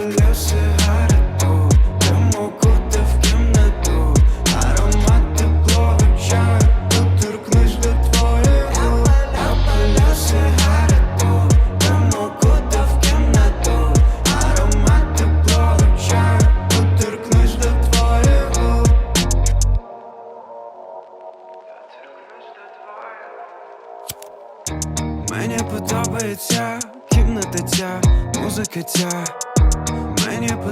палю сигарету, диму куди до твоїх губ. Я палю сигарету, диму куди в кімнату, аромат теплого чаю, до губ. Мені подобається кімната ця, музика ця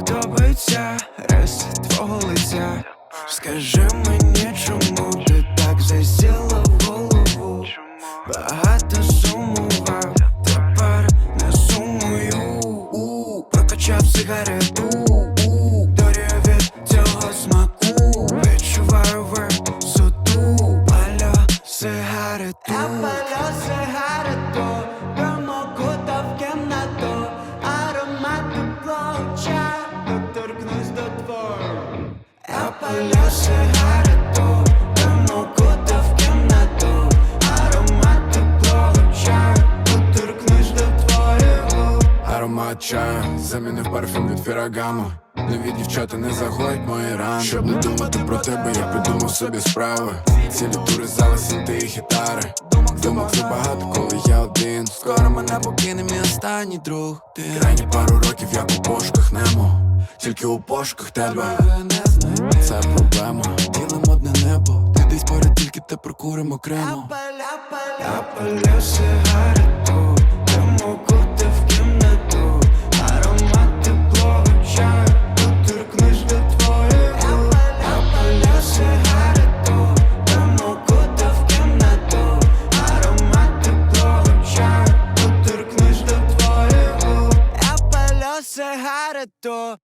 подобається рис твого лиця. Скажи мені, чому ти так засіла в голову? Багато сумував, тепер не сумую. Прокачав сигарету Аромат чаю замінив парфюм від Феррагамо Нові дівчата не загоять мої рани. Щоб не думати про тебе, я придумав собі справи. Цілі тури зали, синти і гітари. Думок забагато, коли я один. Скоро мене покине мій останній друг. Ти. Крайні пару років, як у пошуках Немо Тільки у пошуках тебе не знайти Це проблема, тіло модне небо Ти десь поряд, тільки те прокуримо окремо Я палю сигарету, диму куди в кімнату, аромат теплого чаю, до губ. Я палю сигарету, диму куди в кімнату, аромат теплого чаю, до губ. Я палю сигарету,